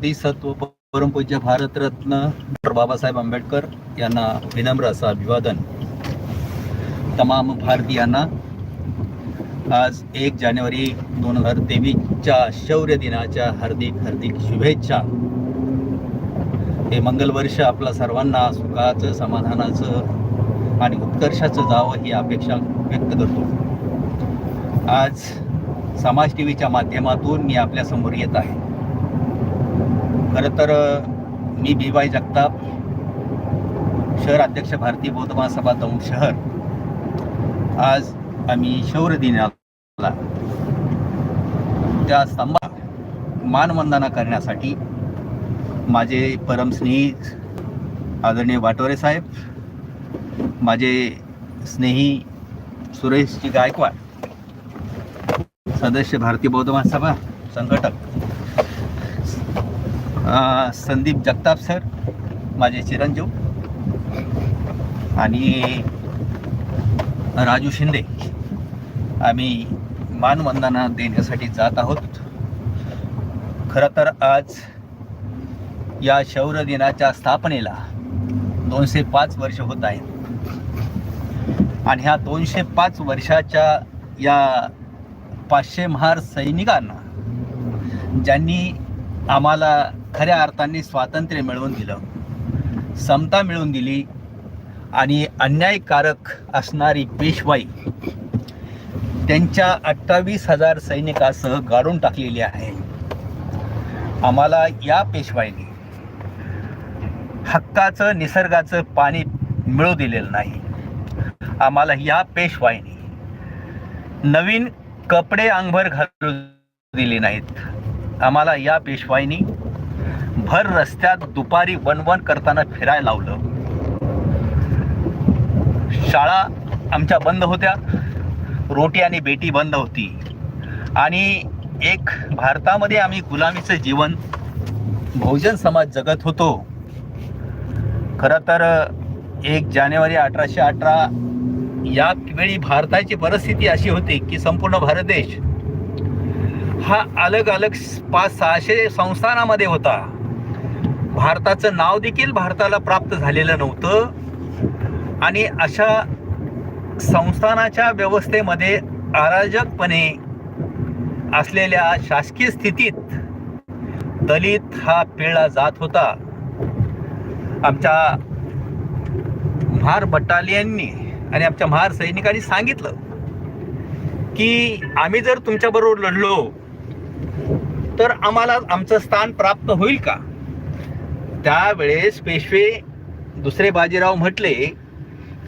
बोधिसत्व परमपूज्य भारतरत्न डॉक्टर बाबासाहेब आंबेडकर यांना विनम्र असं अभिवादन. तमाम भारतीयांना आज एक जानेवारी दोन हजार तेवीसच्या शौर्य दिनाच्या हार्दिक हार्दिक शुभेच्छा. हे मंगल वर्ष आपल्या सर्वांना सुखाचं समाधानाचं आणि उत्कर्षाचं जावं ही अपेक्षा व्यक्त करतो. आज समाज टी व्हीच्या माध्यमातून मी आपल्यासमोर येत आहे. खरं तर मी बी वाय जगताप शहर अध्यक्ष भारतीय बौद्ध महासभा दौंड शहर. आज आम्ही शौर्य दिनाला त्या स्तंभा मानवंदना करण्यासाठी माझे परमस्नेही आदरणीय वाटोरे साहेब माझे स्नेही सुरेशजी गायकवाड सदस्य भारतीय बौद्ध महासभा संघटक संदीप जगताप सर माझे चिरंजीव आणि राजू शिंदे. आम्ही मानवंदना देण्यासाठी जात आहोत. खरं तर आज या शौर्य दिनाच्या स्थापनेला दोनशे पाच वर्ष होत आहेत. आणि ह्या दोनशे पाच वर्षाच्या या पाचशे महार सैनिकांना ज्यांनी आम्हाला खऱ्या अर्थाने स्वातंत्र्य मिळवून दिलं. समता मिळवून दिली आणि अन्यायकारक असणारी पेशवाई त्यांच्या अठ्ठावीस हजार सैनिकासह गाडून टाकलेली आहे. आम्हाला या पेशवाईने हक्काचं निसर्गाचं पाणी मिळू दिलेलं नाही. आम्हाला या पेशवाईने नवीन कपडे अंगभर घालू दिले नाहीत. आम्हाला या पेशवाईनी भर रस्त्यात दुपारी वनवन करताना फिरायला लावलं. शाळा आमच्या बंद होत्या. रोटी आणि बेटी बंद होती. आणि एक भारतामध्ये आम्ही गुलामीचं जीवन बहुजन समाज जगत होतो. खरं तर एक जानेवारी अठराशे अठरा या वेळी भारताची परिस्थिती अशी होती की संपूर्ण भारत देश हा अलग अलग पाच सहाशे संस्थानामध्ये होता. भारताचं नाव देखील भारताला प्राप्त झालेलं नव्हतं. आणि अशा संस्थानाच्या व्यवस्थेमध्ये अराजकपणे असलेल्या शासकीय स्थितीत दलित हा पिळला जात होता. आमच्या महार बटालियननी आणि आमच्या महार सैनिकांनी सांगितलं की आम्ही जर तुमच्याबरोबर लढलो तर आम्हाला आमचं स्थान प्राप्त होईल का? त्यावेळेस पेशवे दुसरे बाजीराव म्हटले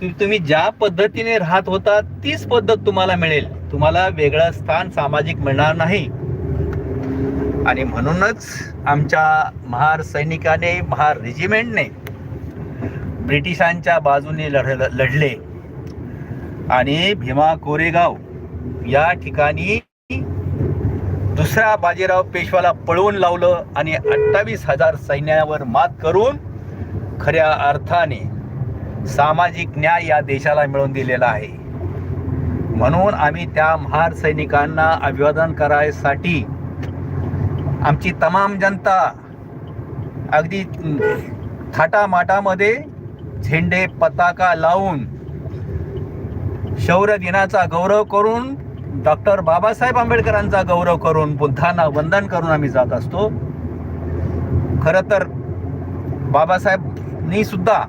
की तुम्ही ज्या पद्धतीने राहत होता तीच पद्धत तुम्हाला मिळेल. तुम्हाला वेगळं स्थान सामाजिक मिळणार नाही. आणि म्हणूनच आमच्या महार सैनिकाने महार रेजिमेंटने ब्रिटिशांच्या बाजूने लढ लढले. आणि भीमा कोरेगाव या ठिकाणी दुसऱ्या बाजीराव पेशवाला पळवून लावलं आणि अठ्ठावीस हजार सैन्यावर मात करून खऱ्या अर्थाने सामाजिक न्याय या देशाला मिळवून दिलेला आहे. म्हणून आम्ही त्या महार सैनिकांना अभिवादन करायसाठी आमची तमाम जनता अगदी थाटामाटामध्ये झेंडे पताका लावून शौर्य दिनाचा गौरव करून डॉक्टर बाबासाहेब आंबेडकरांचा गौरव करून बुद्धांना वंदन करून आम्ही जात असतो. खरं तर बाबासाहेबनी सुद्धा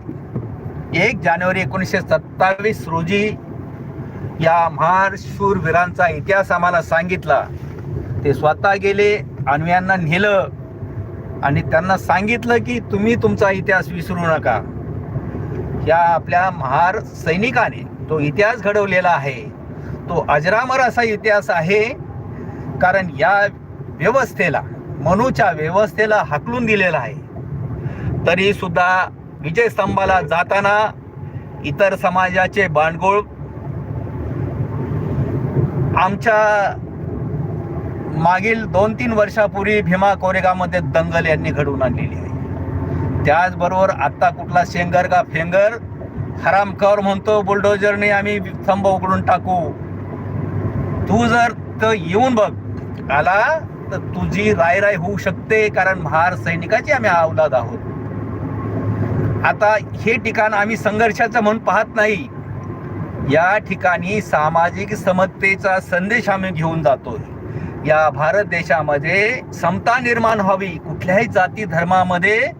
एक जानेवारी एकोणीसशे सत्तावीस रोजी या महार शूरवीरांचा इतिहास आम्हाला सांगितला. ते स्वतः गेले अन्वयांना नेलं आणि त्यांना सांगितलं की तुम्ही तुमचा इतिहास विसरू नका. या आपल्या महार सैनिकाने तो इतिहास घडवलेला आहे. तो अजरामर असा इतिहास आहे कारण या व्यवस्थेला मनूच्या व्यवस्थेला हाकलून दिलेला आहे. तरी सुद्धा विजय स्तंभाला जाताना इतर समाजाचे बांडगोळ आमच्या मागील दोन तीन वर्षापूर्वी भीमा कोरेगावमध्ये दंगल यांनी घडवून आणलेली आहे. त्याचबरोबर आत्ता कुठला शेंगर का फेंगर हरामखोर म्हणतो बुलडोजरने आम्ही स्तंभ उघडून टाकू. तू जर तर येऊन बघ. आला तर तुझी राय राय होऊ शकते कारण महार सैनिकाची आम्ही अवलाद आहोत. आता हे ठिकाण आम्ही संघर्षाचं म्हणून पाहत नाही. या ठिकाणी सामाजिक समतेचा संदेश आम्ही घेऊन जातोय. या भारत देशामध्ये समता निर्माण व्हावी कुठल्याही जाती धर्मामध्ये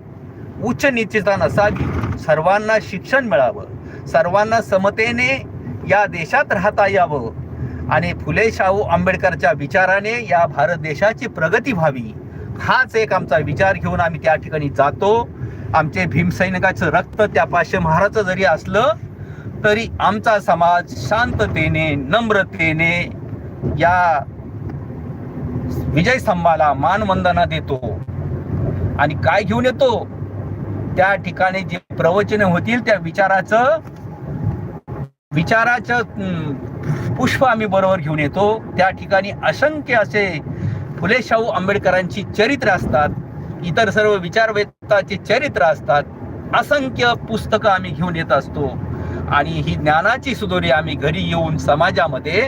उच्च निश्चिता नसावी. सर्वांना शिक्षण मिळावं. सर्वांना समतेने या देशात राहता यावं. आणि फुले शाहू आंबेडकरच्या विचाराने या भारत देशाची प्रगती व्हावी. हाच एक आमचा विचार घेऊन आम्ही त्या ठिकाणी जातो. आमचे भीमसैनिकाचं रक्त त्या पाचशे महाराचं जरी असलं तरी आमचा समाज शांततेने नम्रतेने या विजय स्तंभाला मानवंदना देतो. आणि काय घेऊन येतो? त्या ठिकाणी जे प्रवचने होतील त्या विचाराचं विचाराचं पुष्प आम्ही बरोबर घेऊन येतो. त्या ठिकाणी असंख्य असे फुले शाहू आंबेडकरांची चरित्र असतात. इतर सर्व विचारवेत्ताचे चरित्र असतात. असंख्य पुस्तकं आम्ही घेऊन येत असतो. आणि ही ज्ञानाची सुदोरी आम्ही घरी येऊन समाजामध्ये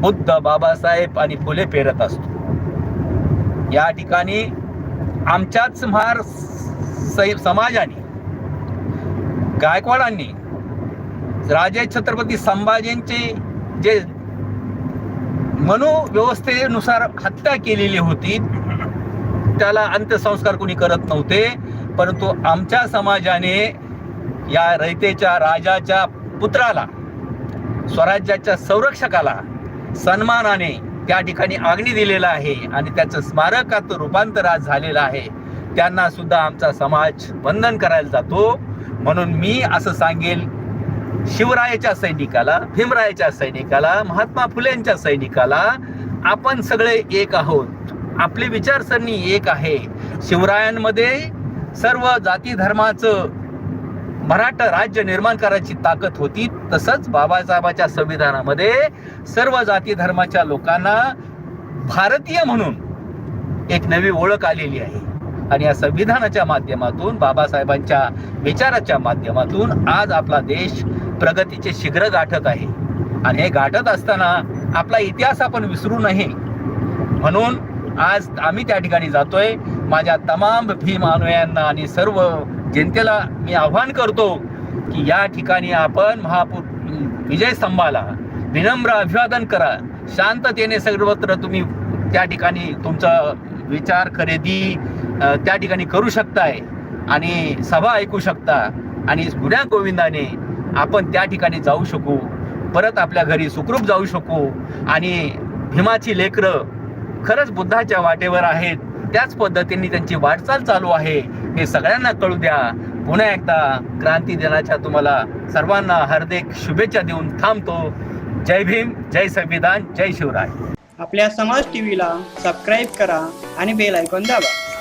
बुद्ध बाबासाहेब आणि फुले पेरत असतो. या ठिकाणी आमच्याच महार समाजाने गायकवाडांनी राजे छत्रपती संभाजींची जे मनोव्यवस्थेनुसार हत्या केलेली होती त्याला अंत्यसंस्कार कोणी करत नव्हते परंतु आमच्या समाजाने या रयतेच्या राजाच्या पुत्राला स्वराज्याच्या संरक्षकाला सन्मानाने त्या ठिकाणी आग्नी दिलेला आहे आणि त्याचं स्मारकात रूपांतर आज झालेलं आहे. त्यांना सुद्धा आमचा समाज वंदन करायला जातो. म्हणून मी असं सांगेल शिवरायाच्या सैनिकाला भीमरायाच्या सैनिकाला महात्मा फुलेंच्या सैनिकाला आपण सगळे एक आहोत. आपली विचारसरणी एक आहे. शिवरायांमध्ये सर्व जाती धर्माचं मराठा राज्य निर्माण करायची ताकद होती. तसंच बाबासाहेबाच्या संविधानामध्ये सर्व जाती धर्माच्या लोकांना भारतीय म्हणून एक नवी ओळख आलेली आहे. आणि या संविधानाच्या माध्यमातून बाबासाहेबांच्या विचाराच्या माध्यमातून आज आपला देश प्रगतीचे शीघ्र गाठत आहे. आणि हे गाठत असताना आपला इतिहास आपण विसरू नये. म्हणून आज आम्ही त्या ठिकाणी जातोय. माझ्या तमाम भीम अनुयांना आणि सर्व जनतेला मी आव्हान करतो की या ठिकाणी आपण महापूर विजय स्तंभाला विनम्र अभिवादन करा. शांततेने सर्वत्र तुम्ही त्या ठिकाणी तुमचा विचार खरेदी त्या ठिकाणी करू शकताय आणि सभा ऐकू शकता. आणि गुण्या गोविंदाने आपण त्या ठिकाणी जाऊ शकू. परत आपल्या घरी सुखरूप जाऊ शकू. आणि भीमाची लेकरं खरंच बुद्धाच्या वाटेवर आहेत. त्याच पद्धतीने त्यांची वाटचाल चालू आहे. हे सगळ्यांना कळू द्या. पुन्हा एकदा क्रांती दिनाच्या तुम्हाला सर्वांना हार्दिक शुभेच्छा देऊन थांबतो. जय भीम जय संविधान जय शिवराय. आपल्या समाज टीव्हीला सबस्क्राईब करा आणि बेल आयकॉन दाबा.